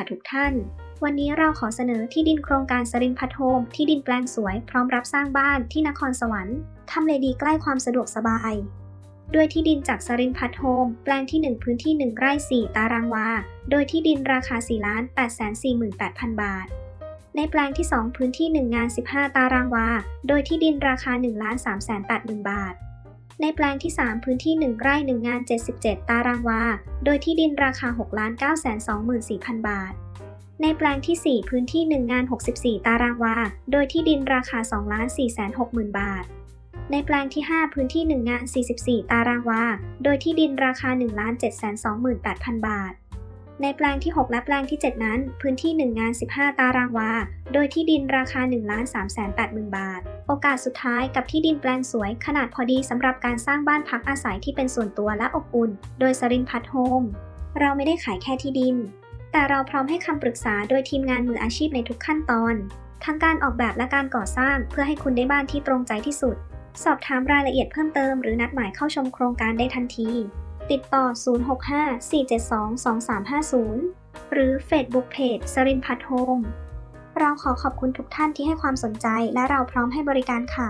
ค่ะทุกท่าน วันนี้เราขอเสนอที่ดินโครงการสรินพัทโฮมที่ดินแปลงสวยพร้อมรับสร้างบ้านที่นครสวรรค์ทำเลดีใกล้ความสะดวกสบาย ด้วยที่ดินจากสรินพัทโฮมแปลงที่ 1 พื้นที่ 1 ไร่ 4 ตารางวา โดยที่ดินราคา 4 8 4 8 0 0 0 บาท ในแปลงที่ 2 พื้นที่ 1 งาน 15 ตารางวา โดยที่ดินราคา 1 3 8 0 0 0 0 บาท ในแปลงที่ 3 พื้นที่ 1 ไร่ 1 งาน 77 ตารางวา โดยที่ดินราคา 6 9 2 4 0 0 0 บาท ในแปลงที่ 4 พื้นที่ 1 งาน 64 ตารางวา โดยที่ดินราคา 2 4 6 0 0 0 บาท ในแปลงที่ 5 พื้นที่ 1 งาน 44 ตารางวา โดยที่ดินราคา 1 7 2 8 0 0 0 บาท ในแปลงที่ 6 และแปลงที่ 7 นั้น พื้นที่ 1 งาน 15 ตารางวา โดยที่ดินราคา 1 3 8 0 0 0 0 บาท โอกาสสุดท้ายกับที่ดินแปลงสวยขนาดพอดีสำหรับการสร้างบ้านพักอาศัยที่เป็นส่วนตัวและอบอุ่น โดยสรินพัทโฮม เราไม่ได้ขายแค่ที่ดิน แต่เราพร้อมให้คำปรึกษาโดยทีมงานมืออาชีพในทุกขั้นตอน ทั้งการออกแบบและการก่อสร้างเพื่อให้คุณได้บ้านที่ตรงใจที่สุด สอบถามรายละเอียดเพิ่มเติมหรือนัดหมายเข้าชมโครงการได้ทันที ติดต่อ 065-472-2350 หรือ Facebook Page สรินพัทโฮมเราขอขอบคุณทุกท่านที่ให้ความสนใจและเราพร้อมให้บริการค่ะ